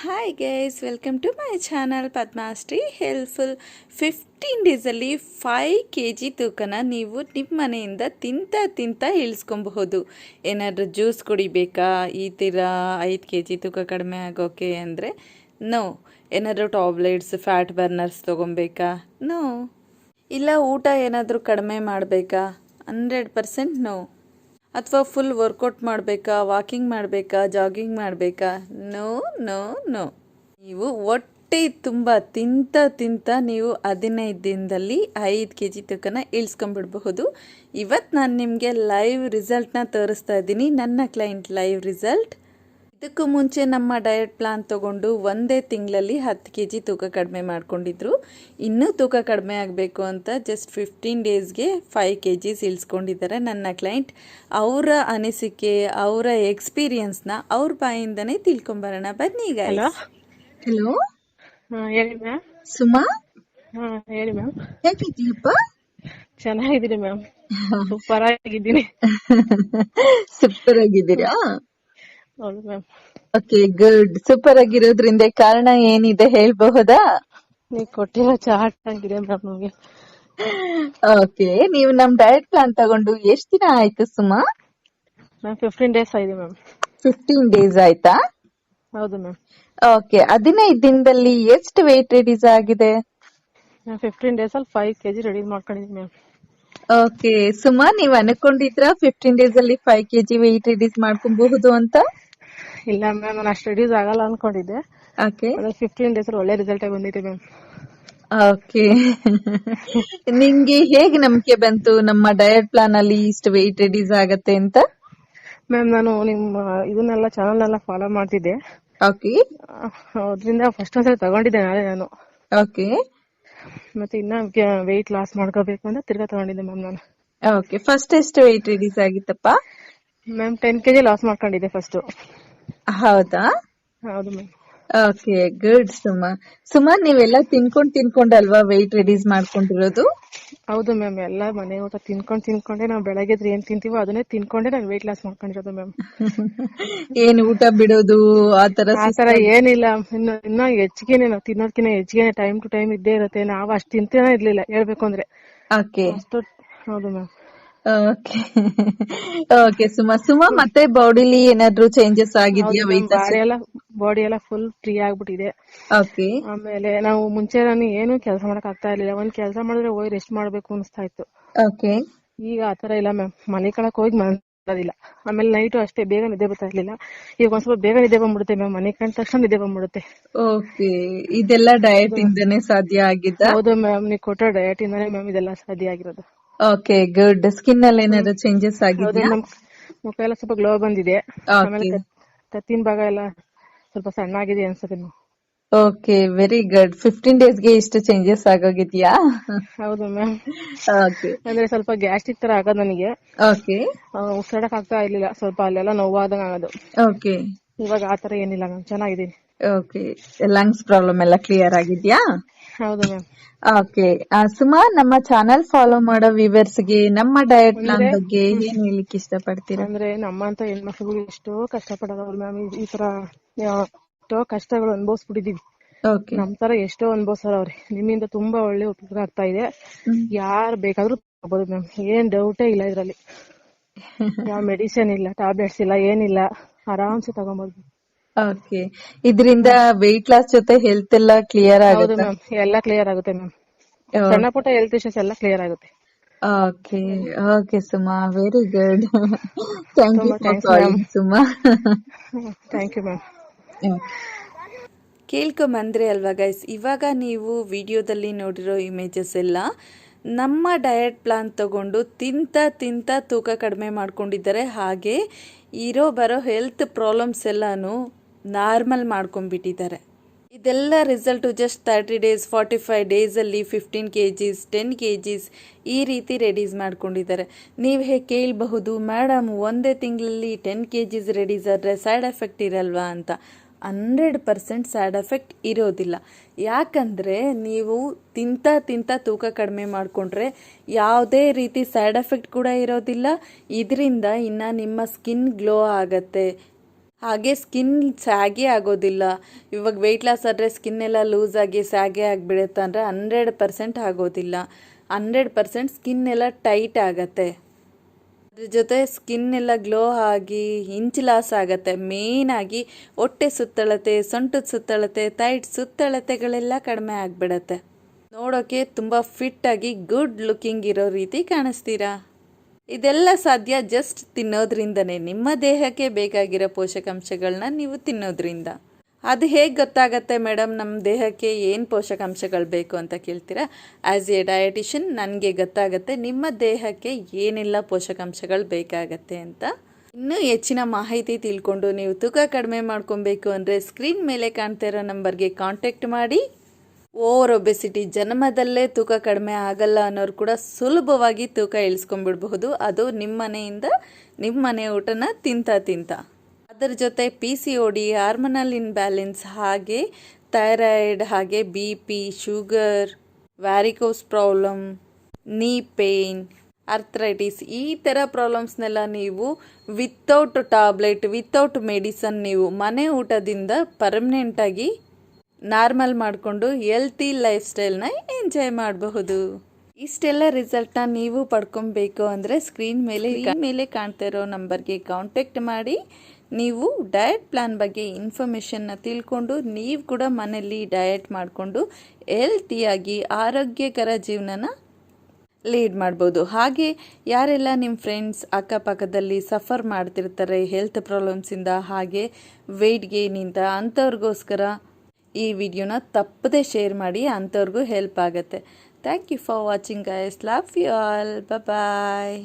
Hi guys welcome to my channel Padmashri helpful fifteen ಡೇಸಲ್ಲಿ five K G ತೂಕನ ನೀವು ನಿಮ್ಮ ಮನೆಯಿಂದ ತಿಂತ ತಿಂತ ಇಳಿಸ್ಕೊಬಹುದು. ಏನಾದರೂ ಜ್ಯೂಸ್ ಕುಡಿಬೇಕಾ? ಈ ಥರ ಐದು ಕೆ ಜಿ ತೂಕ ಕಡಿಮೆ ಆಗೋಕೆ ಅಂದರೆ ನೋ ಏನಾದರೂ ಟಾಬ್ಲೆಟ್ಸ್ ಫ್ಯಾಟ್ ಬರ್ನರ್ಸ್ ತೊಗೊಬೇಕಾ? ನೋ ಇಲ್ಲ ಊಟ ಏನಾದರೂ ಕಡಿಮೆ ಮಾಡಬೇಕಾ? ಹಂಡ್ರೆಡ್ ಪರ್ಸೆಂಟ್ ನೋ ಅಥವಾ ಫುಲ್ ವರ್ಕೌಟ್ ಮಾಡಬೇಕಾ ವಾಕಿಂಗ್ ಮಾಡಬೇಕಾ ಜಾಗಿಂಗ್ ಮಾಡಬೇಕಾ? ನೋ ನೋ ನೋ ನೀವು ಹೊಟ್ಟೆ ತುಂಬ ತಿಂತ ತಿಂತ ನೀವು ಹದಿನೈದು ದಿನದಲ್ಲಿ ಐದು ಕೆ ಜಿ ತೂಕನ ಇಳಿಸ್ಕೊಂಡ್ಬಿಡ್ಬಹುದು. ಇವತ್ತು ನಾನು ನಿಮಗೆ ಲೈವ್ ರಿಸಲ್ಟ್ನ ತೋರಿಸ್ತಾ ಇದ್ದೀನಿ. ನನ್ನ ಕ್ಲೈಂಟ್ ಲೈವ್ ರಿಸಲ್ಟ್ ಇದಕ್ಕೂ ಮುಂಚೆ ನಮ್ಮ ಡಯಟ್ ಪ್ಲಾನ್ ತಗೊಂಡು ಒಂದೇ ತಿಂಗಳಲ್ಲಿ ಹತ್ತು ಕೆ ಜಿ ತೂಕ ಕಡಿಮೆ ಮಾಡ್ಕೊಂಡಿದ್ರು. ಇನ್ನೂ ತೂಕ ಕಡಿಮೆ ಆಗಬೇಕು ಅಂತ ಜಸ್ಟ್ ಫಿಫ್ಟೀನ್ ಡೇಸ್ಗೆ ಫೈವ್ ಕೆ ಜಿಸ್ ಇಳಿಸ್ಕೊಂಡಿದ್ದಾರೆ ನನ್ನ ಕ್ಲೈಂಟ್ ಅವರ ಅನಿಸಿಕೆ ಅವರ ಎಕ್ಸ್ಪೀರಿಯನ್ಸ್ನ ಅವ್ರ ಬಾಯಿಂದನೇ ತಿಳ್ಕೊಂಬರೋಣ. ಬನ್ನಿ ಈಗ ಹಲೋ ಹಲೋ ಹೇಳಿ ಮ್ಯಾಮ್ ಸುಮಾ? ಹಾ ಹೇಳಿ ಮ್ಯಾಮ್ ಹೇಗಿದ್ದೀಯಪ್ಪ? ಚೆನ್ನಾಗಿದ್ದೀನಿ ಮ್ಯಾಮ್ ಸೂಪರ್ ಆಗಿದ್ದೀನಿ. ಸೂಪರ್ ಆಗಿದ್ದೀರಾ? ಹೌದು ಮ್ಯಾಮ್ ಓಕೆ ಗುಡ್ ಸೂಪರ್ ಆಗಿರೋದ್ರಿಂದ ಕಾರಣ ಏನಿದೆ ಹೇಳ್ಬಹುದಾ? ನೀವು ಕೊಟ್ಟಿರೋ ಚಾಟ್ ಆಗಿದೆ ಮ್ಯಾಮ್ ನಮಗೆ. ಓಕೆ ನೀವು ನಮ್ ಡಯಟ್ ಪ್ಲಾನ್ ತಗೊಂಡು ಎಷ್ಟ್ ದಿನ ಆಯ್ತು ಸುಮಾ? ಮ್ಯಾಮ್ ಫಿಫ್ಟೀನ್ ಡೇಸ್ ಆಯ್ತು ಮ್ಯಾಮ್ ಫಿಫ್ಟೀನ್ ಡೇಸ್ ಆಯ್ತಾ? ಹೌದು ಮ್ಯಾಮ್ ಓಕೆ ಹದಿನೈದು ದಿನದಲ್ಲಿ ಎಷ್ಟು ವೇಟ್ ರಿಡ್ಯೂಸ್ ಆಗಿದೆ? ಮ್ಯಾಮ್ ಫಿಫ್ಟೀನ್ ಡೇಸ್ ಅಲ್ಲಿ ಫೈವ್ ಕೆಜಿ ರೆಡಿ ಮಾಡ್ಕೊಂಡಿದ್ದೀನಿ ಮ್ಯಾಮ್ ಓಕೆ ಸುಮಾ ನೀವು ಅನ್ಕೊಂಡಿದ್ರ ಫಿಫ್ಟೀನ್ ಡೇಸ್ ಅಲ್ಲಿ ಫೈವ್ ಕೆಜಿ ವೆಯ್ಟ್ ರಿಡ್ಯೂಸ್ ಮಾಡ್ಕೊಬಹುದು ಅಂತ? ಇಲ್ಲ ಮ್ಯಾಮ್ ನಾನು ಅಷ್ಟು ರೆಡ್ಯೂಸ್ ಆಗಲ್ಲ ಅನ್ಕೊಂಡಿದ್ದೆ. ಓಕೆ ಅದ್ರ ಫಿಫ್ಟೀನ್ ಡೇಸ್ ಅಲ್ಲಿ ಒಳ್ಳೆ ರಿಸಲ್ಟ್ ಬಂದಿದೆ ಮ್ಯಾಮ್ ಓಕೆ ನಿಂಗೆ ಹೇಗೆ ನಂಬಿಕೆ ಬಂತು? ನಮ್ಮ ಡಯಟ್ ಪ್ಲಾನ್ ಅಲ್ಲಿ ಇಷ್ಟು ವೆಯ್ಟ್ ರಿಡ್ಯೂಸ್ ಆಗತ್ತೆ ಅಂತ? ಮ್ಯಾಮ್ ನಾನು ನಿಮ್ಮ ಇದನ್ನೆಲ್ಲ ಚಾನಲ್ ಎಲ್ಲ ಫಾಲೋ ಮಾಡ್ತಿದ್ದೆ. ಓಕೆ ಅದರಿಂದ ಫಸ್ಟ್ ಒಂದ್ಸಲ ತಗೊಂಡಿದ್ದೆ ನಾಳೆ ನಾನು. ಓಕೆ ಮತ್ತೆ ಇನ್ನ ವೆಯ್ಟ್ ಲಾಸ್ ಮಾಡ್ಕೋಬೇಕು ಅಂತ ತಿರ್ಗಾ ತಗೊಂಡಿದ್ದೆ ಮ್ಯಾಮ್ ನಾನು. ಓಕೆ ಫಸ್ಟ್ ಎಷ್ಟು ವೆಯ್ಟ್ ರಿಡ್ಯೂಸ್ ಆಗಿತ್ತಪ್ಪ? ಮ್ಯಾಮ್ ಟೆನ್ ಕೆಜಿ ಲಾಸ್ ಮಾಡ್ಕೊಂಡಿದ್ದೆ ಫಸ್ಟ್ ಹೌದಾ? ಹೌದು ma'am okay good Suma. Suma ನೀವೆಲ್ಲ ತಿನ್ಕೊಂಡ್ ತಿನ್ಕೊಂಡಲ್ವಾ ವೆಯ್ಟ್ ರೆಡ್ಯೂಸ್ ಮಾಡ್ಕೊಂಡಿರೋದು? ಹೌದು ಮ್ಯಾಮ್ ಎಲ್ಲ ಮನೆ ಊಟ ತಿನ್ಕೊಂಡ್ ತಿನ್ಕೊಂಡೆ ನಾವು ಬೆಳಗ್ಗೆ ಏನ್ ತಿಂತೀವೋ ಅದನ್ನೇ ತಿನ್ಕೊಂಡೆ ನಾನು ವೆಯ್ಟ್ ಲಾಸ್ ಮಾಡ್ಕೊಂಡಿರೋದು ಮ್ಯಾಮ್ ಏನ್ ಊಟ ಬಿಡೋದು ಆತರ ಆ ತರ ಏನಿಲ್ಲ ಇನ್ನು ಇನ್ನ ಹೆಚ್ಚಿಗೆನೆ ನಾವು ತಿನ್ನೋದ್ಕಿನ್ನ ಹೆಚ್ಚಿಗೆ ಟೈಮ್ ಟು ಟೈಮ್ ಇದ್ದೇ ಇರುತ್ತೆ ನಾವು ಅಷ್ಟು ತಿಂತೇನೆ ಇರ್ಲಿಲ್ಲ ಹೇಳ್ಬೇಕು ಅಂದ್ರೆ. ಓಕೆ. ಹೌದು ma'am okay okay Suma Suma ಮತ್ತೆ ಬಾಡಿಲಿ ಏನಾದ್ರೂ ಚೇಂಜಸ್ ಆಗಿದ್ಯಾ ಬಾಡಿ ಎಲ್ಲ ಬಾಡಿ ಎಲ್ಲ ಫುಲ್ ಫ್ರೀ ಆಗ್ಬಿಟ್ಟಿದೆ. ಓಕೆ ಆಮೇಲೆ ನಾವು ಮುಂಚೆ ನಾನು ಏನು ಕೆಲಸ ಮಾಡಕ್ ಆಗ್ತಾ ಇರ್ಲಿಲ್ಲ. ಒಂದ್ ಕೆಲಸ ಮಾಡಿದ್ರೆ ಹೋಗಿ ರೆಸ್ಟ್ ಮಾಡ್ಬೇಕು ಅನಿಸ್ತಾ ಇತ್ತು. ಓಕೆ ಈಗ ಆತರ ಇಲ್ಲ ಮ್ಯಾಮ್. ಮನೆ ಕಣಕ್ ಹೋಗಿ ಮಾಡೋದಿಲ್ಲ ಆಮೇಲೆ ನೈಟ್ ಅಷ್ಟೇ ಬೇಗ ನಿದ್ದೆ ಬರ್ತಾ ಇರ್ಲಿಲ್ಲ. ಈಗ ಒಂದ್ ಸ್ವಲ್ಪ ಬೇಗ ನಿದ್ದೆ ಬಂದ್ಬಿಡುತ್ತೆ ಮ್ಯಾಮ್. ಮನೆ ಕಂಡ ತಕ್ಷಣ ನಿದ್ದೆ ಬಂದ್ಬಿಡುತ್ತೆ. ಓಕೆ ಇದೆಲ್ಲ ಡಯಟ್ ಇಂದನೇ ಸಾಧ್ಯ ಆಗಿದ್ದ? ಹೌದು ಮ್ಯಾಮ್. ನೀವು ಕೊಟ್ಟ ಡಯಟ್ ಇಂದಾನೆ ಮ್ಯಾಮ್ ಇದೆಲ್ಲ ಸಾಧ್ಯ ಆಗಿರೋದು. ಓಕೆ ಗುಡ್ ಸ್ಕಿನ್ ಅಲ್ಲಿ ಏನಾದ್ರು ಚೇಂಜಸ್ ಆಗಿದೆ ನಮ್ ಮುಖ ಎಲ್ಲ ಸ್ವಲ್ಪ ಗ್ಲೋ ಬಂದಿದೆ. ತತ್ತಿನ ಕತ್ತಿನ ಭಾಗ ಎಲ್ಲ ಸ್ವಲ್ಪ ಸಣ್ಣ ಆಗಿದೆ ಅನ್ಸುತ್ತೆ ಓಕೆ ವೆರಿ ಗುಡ್ ಫಿಫ್ಟೀನ್ ಡೇಸ್ಗೆ ಇಷ್ಟು ಚೇಂಜಸ್ ಆಗೋಗಿದ್ಯಾ? ಹೌದು ಮ್ಯಾಮ್ ಓಕೆ ಅಂದ್ರೆ ಸ್ವಲ್ಪ ಗ್ಯಾಸ್ಟ್ರಿಕ್ ತರ ಆಗೋದು ನನಗೆ. ಓಕೆ ಉಸಿರಾಡಕ್ ಆಗ್ತಾ ಇರ್ಲಿಲ್ಲ. ಸ್ವಲ್ಪ ಅಲ್ಲೆಲ್ಲ ನೋವಾದಂಗ ಆಗೋದು. ಓಕೆ ಇವಾಗ ಆತರ ಏನಿಲ್ಲ ಮ್ಯಾಮ್ ಚೆನ್ನಾಗಿದ್ದೀನಿ. ಓಕೆ ಲಂಗ್ಸ್ ಪ್ರಾಬ್ಲಮ್ ಎಲ್ಲ ಕ್ಲಿಯರ್ ಆಗಿದ್ಯಾ? ಹೌದು ಮ್ಯಾಮ್ ಓಕೆ ಸುಮಾ ನಮ್ಮ ಚಾನೆಲ್ ಫಾಲೋ ಮಾಡೋ ವ್ಯೂವರ್ಸ್ಗೆ ನಮ್ಮ ಡಯಟ್ ಪ್ಲಾನ್ ಬಗ್ಗೆ ಏನ್ ಹೇಳಿಕ್ ಇಷ್ಟಪಡ್ತೀರಾ? ಅಂದ್ರೆ ನಮ್ಮಂತ ಹೆಣ್ಮಕ್ಳು ಎಷ್ಟೋ ಕಷ್ಟ ಪಡೋದವ್ರು ಮ್ಯಾಮ್ ಈ ತರ ಎಷ್ಟೋ ಕಷ್ಟಗಳು ಅನುಭವಿಸ್ಬಿಟ್ಟಿದೀವಿ. ನಮ್ ತರ ಎಷ್ಟೋ ಅನುಭವಿಸೋರವ್ರೆ ನಿಮ್ಮಿಂದ ತುಂಬಾ ಒಳ್ಳೆ ಉಪಕಾರ ಆಗ್ತಾ ಇದೆ. ಯಾರ್ ಬೇಕಾದ್ರೂ ತಗೋಬಹುದು ಮ್ಯಾಮ್ ಏನ್ ಡೌಟೇ ಇಲ್ಲ ಇದ್ರಲ್ಲಿ. ಯಾವ ಮೆಡಿಸಿನ್ ಇಲ್ಲ ಟ್ಯಾಬ್ಲೆಟ್ಸ್ ಇಲ್ಲ ಏನಿಲ್ಲ. ಆರಾಮ್ಸೆ ತಗೊಬಹುದು ಓಕೆ ಇದರಿಂದ ವೆಯ್ಟ್ ಲಾಸ್ ಜೊತೆ ಹೆಲ್ತ್ ಎಲ್ಲ ಕ್ಲಿಯರ್ ಹೌದು ಆಗುತ್ತೆ? ಮ್ಯಾಮ್ ಎಲ್ಲ ಕ್ಲಿಯರ್ ಆಗುತ್ತೆ ಮ್ಯಾಮ್ ಸಣ್ಣ ಪುಟ್ಟ ಹೆಲ್ತ್ ಇಶ್ಯೂಸ್ ಎಲ್ಲ ಕ್ಲಿಯರ್ ಆಗುತ್ತೆ. Okay okay Suma. Very good thank you ತುಂಬಾ for thanks, calling Suma. Thank you ma'am ಕೇಳ್ಕೊಂಬಂದ್ರೆ ಅಲ್ವಾ ಗೈಸ್ ಇವಾಗ ನೀವು ವಿಡಿಯೋದಲ್ಲಿ ನೋಡಿರೋ ಇಮೇಜಸ್ ಎಲ್ಲ ನಮ್ಮ ಡಯಟ್ ಪ್ಲಾನ್ ತಗೊಂಡು ತಿಂತ ತಿಂತ ತೂಕ ಕಡಿಮೆ ಮಾಡ್ಕೊಂಡಿದ್ದಾರೆ. ಹಾಗೆ ಇರೋ ಬರೋ ಹೆಲ್ತ್ ಪ್ರಾಬ್ಲಮ್ಸ್ ಎಲ್ಲನೂ ನಾರ್ಮಲ್ ಮಾಡ್ಕೊಂಡ್ಬಿಟ್ಟಿದ್ದಾರೆ. ಇದೆಲ್ಲ result just thirty days forty five ಡೇಸಲ್ಲಿ fifteen K Gs ten K Gs ಈ ರೀತಿ ರೆಡೀಸ್ ಮಾಡ್ಕೊಂಡಿದ್ದಾರೆ. ನೀವು ಹೇಗೆ ಕೇಳಬಹುದು ಮೇಡಮ್ ಒಂದೇ ತಿಂಗಳಲ್ಲಿ ಟೆನ್ ಕೆ ಜೀಸ್ ರೆಡೀಸ್ ಆದರೆ ಸೈಡ್ ಎಫೆಕ್ಟ್ ಇರಲ್ವಾ? ಅಂತ. ಹಂಡ್ರೆಡ್ ಪರ್ಸೆಂಟ್ ಸೈಡ್ ಎಫೆಕ್ಟ್ ಇರೋದಿಲ್ಲ. ಯಾಕಂದರೆ ನೀವು ತಿಂತ ತಿಂತ ತೂಕ ಕಡಿಮೆ ಮಾಡಿಕೊಂಡ್ರೆ ಯಾವುದೇ ರೀತಿ ಸೈಡ್ ಎಫೆಕ್ಟ್ ಕೂಡ ಇರೋದಿಲ್ಲ. ಇದರಿಂದ ಇನ್ನು ನಿಮ್ಮ ಸ್ಕಿನ್ ಗ್ಲೋ ಆಗತ್ತೆ. ಹಾಗೆ ಸ್ಕಿನ್ ಸ್ಯಾಗೆ ಆಗೋದಿಲ್ಲ. ಇವಾಗ ವೆಯ್ಟ್ ಲಾಸ್ ಆದರೆ ಸ್ಕಿನ್ ಎಲ್ಲ ಲೂಸ್ ಆಗಿ ಸ್ಯಾಗೆ ಆಗಿಬಿಡುತ್ತೆ ಅಂದರೆ ಹಂಡ್ರೆಡ್ ಪರ್ಸೆಂಟ್ ಆಗೋದಿಲ್ಲ. ಹಂಡ್ರೆಡ್ ಪರ್ಸೆಂಟ್ ಸ್ಕಿನ್ ಎಲ್ಲ ಟೈಟ್ ಆಗತ್ತೆ. ಅದ್ರ ಜೊತೆ ಸ್ಕಿನ್ ಎಲ್ಲ ಗ್ಲೋ ಆಗಿ ಇಂಚ್ ಲಾಸ್ ಆಗುತ್ತೆ. ಮೇನ್ ಆಗಿ ಹೊಟ್ಟೆ ಸುತ್ತಳತೆ, ಸೊಂಟದ ಸುತ್ತಳತೆ ತೈಟ್ ಸುತ್ತಳತೆಗಳೆಲ್ಲ ಕಡಿಮೆ ಆಗಿಬಿಡತ್ತೆ. ನೋಡೋಕ್ಕೆ ತುಂಬ ಫಿಟ್ಟಾಗಿ ಗುಡ್ ಲುಕಿಂಗ್ ಇರೋ ರೀತಿ ಕಾಣಿಸ್ತೀರಾ? ಇದೆಲ್ಲ ಸಾಧ್ಯ ಜಸ್ಟ್ ತಿನ್ನೋದ್ರಿಂದನೇ. ನಿಮ್ಮ ದೇಹಕ್ಕೆ ಬೇಕಾಗಿರೋ ಪೋಷಕಾಂಶಗಳನ್ನ ನೀವು ತಿನ್ನೋದ್ರಿಂದ. ಅದು ಹೇಗೆ ಗೊತ್ತಾಗತ್ತೆ ಮೇಡಮ್? ನಮ್ಮ ದೇಹಕ್ಕೆ ಏನು ಪೋಷಕಾಂಶಗಳು ಬೇಕು ಅಂತ ಕೇಳ್ತೀರಾ? ಆ್ಯಸ್ ಎ ಡಯಟಿಷಿಯನ್ ನನಗೆ ಗೊತ್ತಾಗತ್ತೆ ನಿಮ್ಮ ದೇಹಕ್ಕೆ ಏನೆಲ್ಲ ಪೋಷಕಾಂಶಗಳು ಬೇಕಾಗತ್ತೆ ಅಂತ. ಇನ್ನೂ ಹೆಚ್ಚಿನ ಮಾಹಿತಿ ತಿಳ್ಕೊಂಡು ನೀವು ತೂಕ ಕಡಿಮೆ ಮಾಡ್ಕೊಬೇಕು ಅಂದರೆ ಸ್ಕ್ರೀನ್ ಮೇಲೆ ಕಾಣ್ತಾ ಇರೋ ನಂಬರ್ಗೆ ಕಾಂಟ್ಯಾಕ್ಟ್ ಮಾಡಿ. ಓವರ್ ಒಬೆಸಿಟಿ ಜನ್ಮದಲ್ಲೇ ತೂಕ ಕಡಿಮೆ ಆಗಲ್ಲ ಅನ್ನೋರು ಕೂಡ ಸುಲಭವಾಗಿ ತೂಕ ಇಳಿಸ್ಕೊಂಡ್ಬಿಡ್ಬಹುದು. ಅದು ನಿಮ್ಮ ಮನೆಯಿಂದ ನಿಮ್ಮ ಮನೆ ಊಟನ ತಿಂತ ತಿಂತ. ಅದರ ಜೊತೆ P C D hormonal imbalance ಹಾಗೆ, ಥೈರಾಯ್ಡ್ ಹಾಗೆ B P sugar varicose problem knee pain arthritis ಈ ಥರ ಪ್ರಾಬ್ಲಮ್ಸ್ನೆಲ್ಲ ನೀವು ವಿತೌಟ್ ಟ್ಯಾಬ್ಲೆಟ್ ವಿತೌಟ್ ಮೆಡಿಸನ್ ನೀವು ಮನೆ ಊಟದಿಂದ ಪರ್ಮನೆಂಟಾಗಿ ನಾರ್ಮಲ್ ಮಾಡಿಕೊಂಡು ಹೆಲ್ತಿ ಲೈಫ್ ಸ್ಟೈಲ್ನ ಎಂಜಾಯ್ ಮಾಡಬಹುದು. ಇಷ್ಟೆಲ್ಲ ರಿಸಲ್ಟ್ನ ನೀವು ಪಡ್ಕೊಬೇಕು ಅಂದರೆ ಸ್ಕ್ರೀನ್ ಮೇಲೆ ಮೇಲೆ ಕಾಣ್ತಾ ಇರೋ ನಂಬರ್ಗೆ ಕಾಂಟ್ಯಾಕ್ಟ್ ಮಾಡಿ. ನೀವು ಡಯಟ್ ಪ್ಲಾನ್ ಬಗ್ಗೆ ಇನ್ಫಾರ್ಮೇಷನ್ನ ತಿಳ್ಕೊಂಡು ನೀವು ಕೂಡ ಮನೆಯಲ್ಲಿ ಡಯಟ್ ಮಾಡಿಕೊಂಡು ಹೆಲ್ತಿಯಾಗಿ ಆರೋಗ್ಯಕರ ಜೀವನನ ಲೀಡ್ ಮಾಡ್ಬೋದು. ಹಾಗೆ ಯಾರೆಲ್ಲ ನಿಮ್ಮ ಫ್ರೆಂಡ್ಸ್ ಅಕ್ಕಪಕ್ಕದಲ್ಲಿ ಸಫರ್ ಮಾಡ್ತಿರ್ತಾರೆ ಹೆಲ್ತ್ ಪ್ರಾಬ್ಲಮ್ಸಿಂದ ಹಾಗೆ ವೆಯ್ಟ್ ಗೇನಿಂದ ಅಂಥವ್ರಿಗೋಸ್ಕರ ಈ ವಿಡಿಯೋನ ತಪ್ಪದೆ ಶೇರ್ ಮಾಡಿ ಅಂಥವ್ರಿಗೂ ಹೆಲ್ಪ್ ಆಗುತ್ತೆ. Thank you for watching guys love you all bye